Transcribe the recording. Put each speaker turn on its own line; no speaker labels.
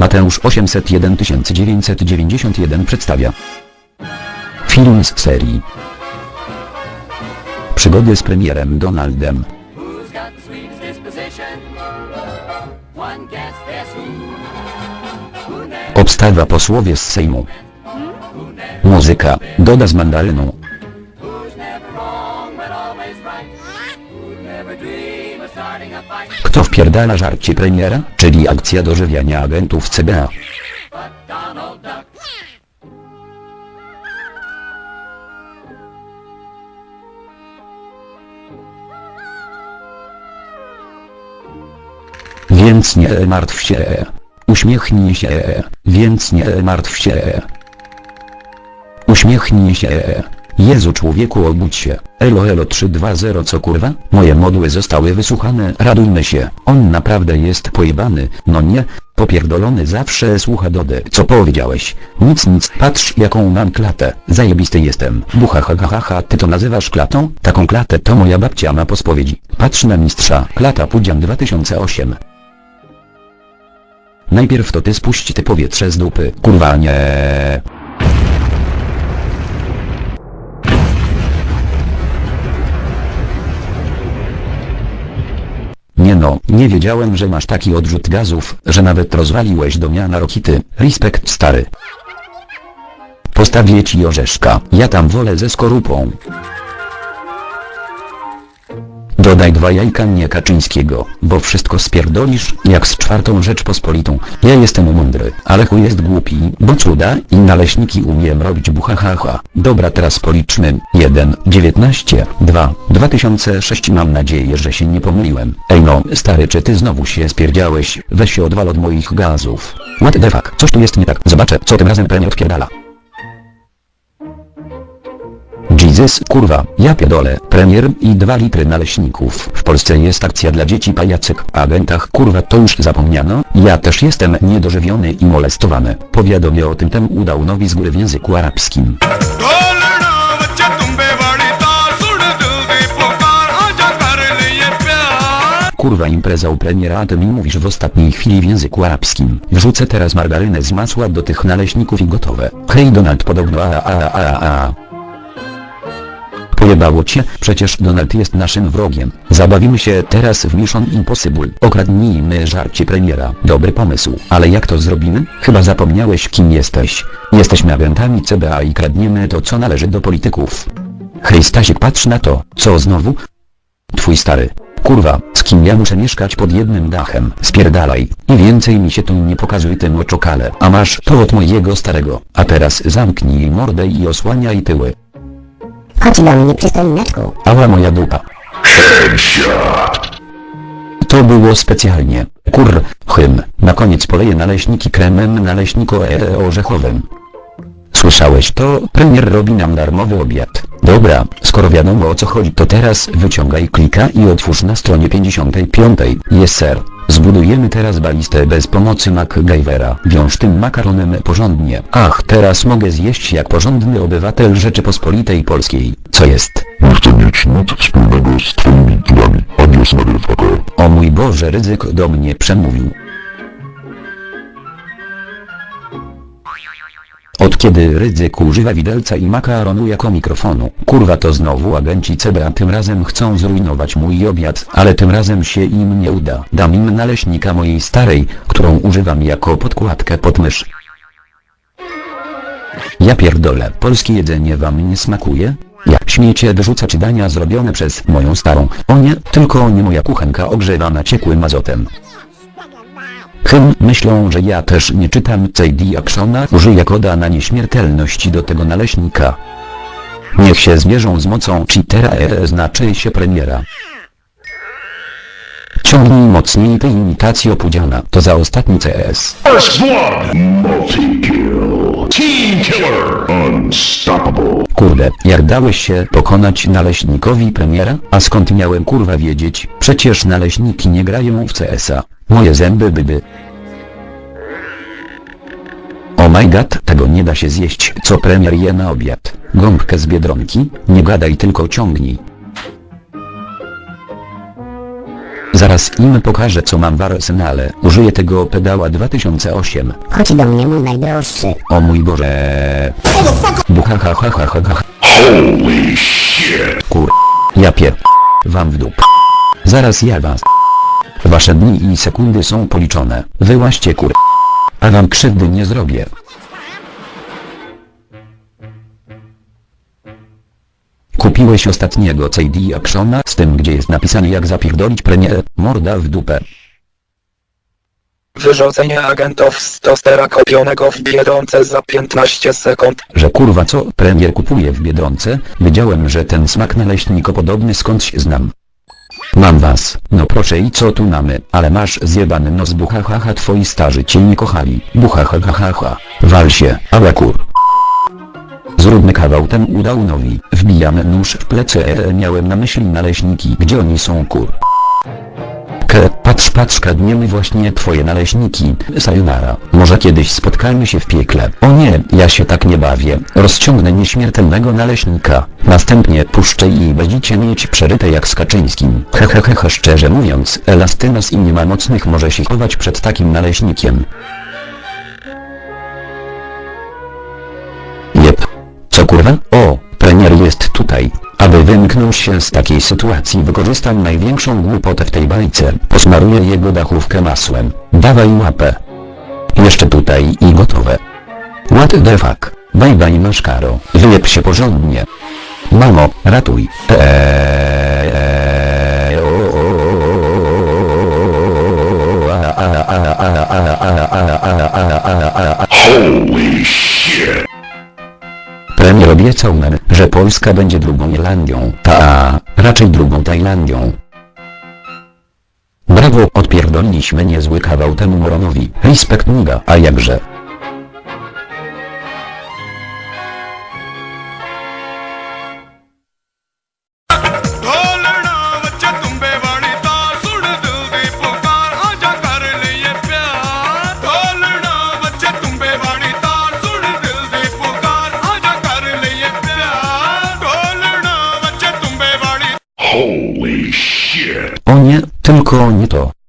Mateusz 801 991 przedstawia Film z serii Przygody z premierem Donaldem. Obstawa posłowie z Sejmu. Muzyka Doda z mandaryną Kto wpierdala żarcie premiera, czyli akcja dożywiania agentów CBA. Więc nie martw się. Uśmiechnij się, więc nie martw się. Uśmiechnij się. Jezu człowieku obudź się. Elo elo 320 co kurwa? Moje modły zostały wysłuchane, radujmy się. On naprawdę jest pojebany, no nie? Popierdolony zawsze słucha Dody. Co powiedziałeś? Nic nic, patrz jaką mam klatę. Zajebisty jestem. Bucha ha ty to nazywasz klatą? Taką klatę to moja babcia ma po spowiedzi. Patrz na mistrza. Klata Pudzian 2008. Najpierw to ty spuść te powietrze z dupy. Kurwa nie. No, nie wiedziałem, że masz taki odrzut gazów, że nawet rozwaliłeś do miana rokity. Respekt stary. Postawię ci orzeszka, ja tam wolę ze skorupą. Dodaj dwa jajka nie Kaczyńskiego, bo wszystko spierdolisz, jak z czwartą Rzeczpospolitą. Ja jestem mądry, ale chuj jest głupi, bo cuda i naleśniki umiem robić buchahaha. Dobra teraz policzmy. 1, 19, 2, 2006 mam nadzieję, że się nie pomyliłem. Ej no, stary czy ty znowu się spierdziałeś, weź się odwal od moich gazów. What the fuck, coś tu jest nie tak, zobaczę, co tym razem premier odpierdala. Jesus kurwa, ja pierdolę, premier i dwa litry naleśników. W Polsce jest akcja dla dzieci pajacek, a agentach kurwa to już zapomniano, ja też jestem niedożywiony i molestowany. Powiadomię o tym temu udał nowi z góry w języku arabskim. kurwa impreza u premiera a ty mi mówisz w ostatniej chwili w języku arabskim. Wrzucę teraz margarynę z masła do tych naleśników i gotowe. Hej Donald podobno a a a a a. Pojebało cię, przecież Donald jest naszym wrogiem. Zabawimy się teraz w Mission Impossible. Okradnijmy żarcie premiera. Dobry pomysł. Ale jak to zrobimy? Chyba zapomniałeś kim jesteś. Jesteśmy agentami CBA i kradniemy to co należy do polityków. Hej Stasiek patrz na to. Co znowu? Twój stary. Kurwa, z kim ja muszę mieszkać pod jednym dachem? Spierdalaj. I więcej mi się tu nie pokazuj tym oczokale. A masz to od mojego starego. A teraz zamknij mordę i osłaniaj tyły.
Chodź do mnie, przystojniaczku.
Ała moja dupa. To było specjalnie. Kur, hym. Na koniec poleję naleśniki kremem naleśniko e orzechowym. Słyszałeś to? Premier robi nam darmowy obiad. Dobra, skoro wiadomo o co chodzi to teraz wyciągaj klika i otwórz na stronie 55. Jest ser. Zbudujemy teraz balistę bez pomocy MacGyvera. Wiąż tym makaronem porządnie. Ach, teraz mogę zjeść jak porządny obywatel Rzeczypospolitej Polskiej. Co jest?
Nie chcę mieć nic wspólnego z twoimi turami. Adios motherfucker.
O mój Boże, ryzyk do mnie przemówił. Kiedy ryzyk używa widelca i makaronu jako mikrofonu? Kurwa to znowu agenci CBA tym razem chcą zrujnować mój obiad, ale tym razem się im nie uda. Dam im naleśnika mojej starej, którą używam jako podkładkę pod mysz. Ja pierdolę, polskie jedzenie wam nie smakuje? Jak śmiecie wyrzucać dania zrobione przez moją starą? O nie, tylko nie moja kuchenka ogrzewana ciekłym azotem. Hym, myślą, że ja też nie czytam CD Actiona, użyję koda na nieśmiertelność do tego naleśnika. Niech się zmierzą z mocą cheatera e znaczy się premiera. Ciągnij mocniej tej imitacji opudziana, to za ostatni CS.
First blood. Multi-kill. Team killer. Unstoppable.
Kurde, jak dałeś się pokonać naleśnikowi premiera? A skąd miałem kurwa wiedzieć? Przecież naleśniki nie grają w CS-a. Moje zęby byby. Oh my god, tego nie da się zjeść, co premier je na obiad. Gąbkę z Biedronki? Nie gadaj tylko ciągnij. Zaraz im pokażę co mam w arsenale. Użyję tego pedała 2008.
Chodź do mnie mój najdroższy.
O mój Boże. Bucha ha ha ha ha ha. Kur... Ja pier... Wam w dup. Zaraz ja was. Wasze dni i sekundy są policzone. Wyłaście kur... A wam krzywdy nie zrobię. Kupiłeś ostatniego CD Actiona z tym gdzie jest napisane jak zapierdolić premierę, morda w dupę.
Wyrzucenie agentów z tostera kupionego w Biedronce za 15 sekund.
Że kurwa co premier kupuje w Biedronce, wiedziałem że ten smak naleśniko podobny skądś znam. Mam was, no proszę i co tu mamy, ale masz zjebany nos bucha ha ha twoi starzy cię nie kochali, bucha ha ha ha ha, wal się, ała kur. Zróbmy kawał ten udałnowi, wbijamy nóż w plecy e, miałem na myśli naleśniki, gdzie oni są kur. Patrz patrz kradniemy właśnie twoje naleśniki, sayonara, może kiedyś spotkamy się w piekle. O nie, ja się tak nie bawię, rozciągnę nieśmiertelnego naleśnika, następnie puszczę i będziecie mieć przeryte jak z Kaczyńskim. Hehehe szczerze mówiąc, elastynos i nie ma mocnych może się chować przed takim naleśnikiem. Jep. Co kurwa? O, premier jest tutaj. Aby wymknąć się z takiej sytuacji wykorzystam największą głupotę w tej bajce. Posmaruję jego dachówkę masłem. Dawaj łapę. Jeszcze tutaj i gotowe. What the fuck? Bye bye maszkaro. Wyjeb się porządnie. Mamo, ratuj. Eee, o, a, Premier obiecał nam, że Polska będzie drugą Irlandią, ta, raczej drugą Tajlandią. Brawo, odpierdoliliśmy niezły kawał temu moronowi. Respekt muga, a jakże. 高你多。